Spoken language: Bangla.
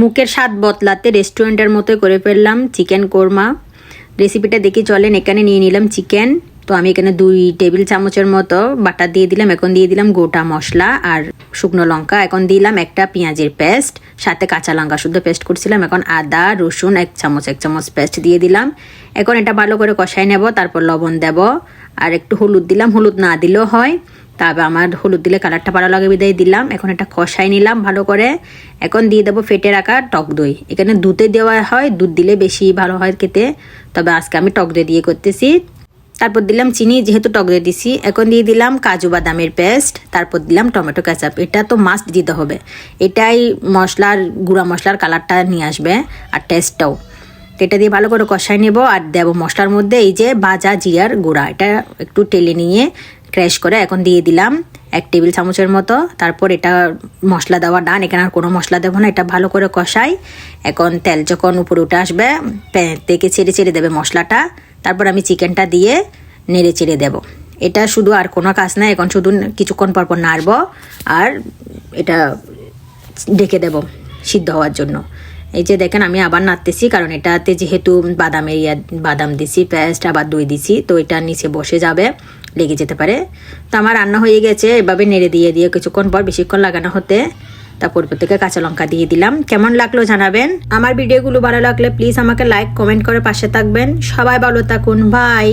মুখের স্বাদ বদলাতে রেস্টুরেন্টের মতো করে ফেললাম চিকেন কোরমা। রেসিপিটা দেখি চলেন, এখানে নিয়ে নিলাম চিকেন। তো আমি এখানে দুই টেবিল চামচের মতো বাটার দিয়ে দিলাম, এখন দিয়ে দিলাম গোটা মশলা আর শুকনো লঙ্কা। এখন দিলাম একটা পেঁয়াজের পেস্ট, সাথে কাঁচা লঙ্কা শুদ্ধ পেস্ট করছিলাম। এখন আদা, রসুন এক চামচ এক চামচ পেস্ট দিয়ে দিলাম। এখন এটা ভালো করে কষাই নেব, তারপর লবণ দেব। আর একটু হলুদ দিলাম, হলুদ না দিলেও হয়। তারপর আমার হলুদ দিলে কালারটা ভালো লাগে, বিদায় দিলাম। এখন এটা কষাই নিলাম ভালো করে। এখন দিয়ে দেবো ফেটে রাখা টক দই। এখানে দুধে দেওয়া হয়, দুধ দিলে বেশি ভালো হয় খেতে। তবে আজকে আমি টক দই দিয়ে করতেছি। তারপর দিলাম চিনি, যেহেতু টক দই দিছি। এখন দিয়ে দিলাম কাজু বাদামের পেস্ট। তারপর দিলাম টমেটো ক্যাচাপ এটা তো মাস্ট দিতে হবে। এটাই মশলার, গুঁড়া মশলার কালারটা নিয়ে আসবে আর টেস্টটাও এটা দিয়ে ভালো করে কষাই নেব। আর দেব মশলার মধ্যে এই যে বাজা জিরার গুঁড়া। এটা একটু টেলে নিয়ে ক্র্যাশ করে এখন দিয়ে দিলাম এক টেবিল চামচের মতো। তারপর এটা মশলা দেওয়া ডান, এখানে আর কোনো মশলা দেবো না, এটা ভালো করে কষাই। এখন তেল যখন উপরে উঠে আসবে প্যাঁ থেকে ছেড়ে ছেড়ে দেবে মশলাটা। তারপর আমি চিকেনটা দিয়ে নেড়ে চেড়ে দেবো। এটা শুধু আর কোনো কাজ না এখন শুধু কিছুক্ষণ পর পর নাড়ব আর এটা ঢেকে দেব সিদ্ধ হওয়ার জন্য। এই যে দেখেন আমি আবার নাড়তেছি, কারণ এটাতে যেহেতু বাদামের ইয়া, বাদাম দিছি, পেস্ট আবার দই দিছি, তো এটা নিচে বসে যাবে। লেগে যেতে পারে। তো আমার রান্না হয়ে গেছে, এভাবে নেড়ে দিয়ে দিয়ে কিছুক্ষণ পর বেশিক্ষণ লাগানো হতে তারপর প্রত্যেকে কাঁচা লঙ্কা দিয়ে দিলাম। কেমন লাগল জানাবেন? আমার ভিডিওগুলো ভালো লাগলে প্লিজ আমাকে লাইক কমেন্ট করে পাশে থাকবেন। সবাই ভালো থাকুন বাই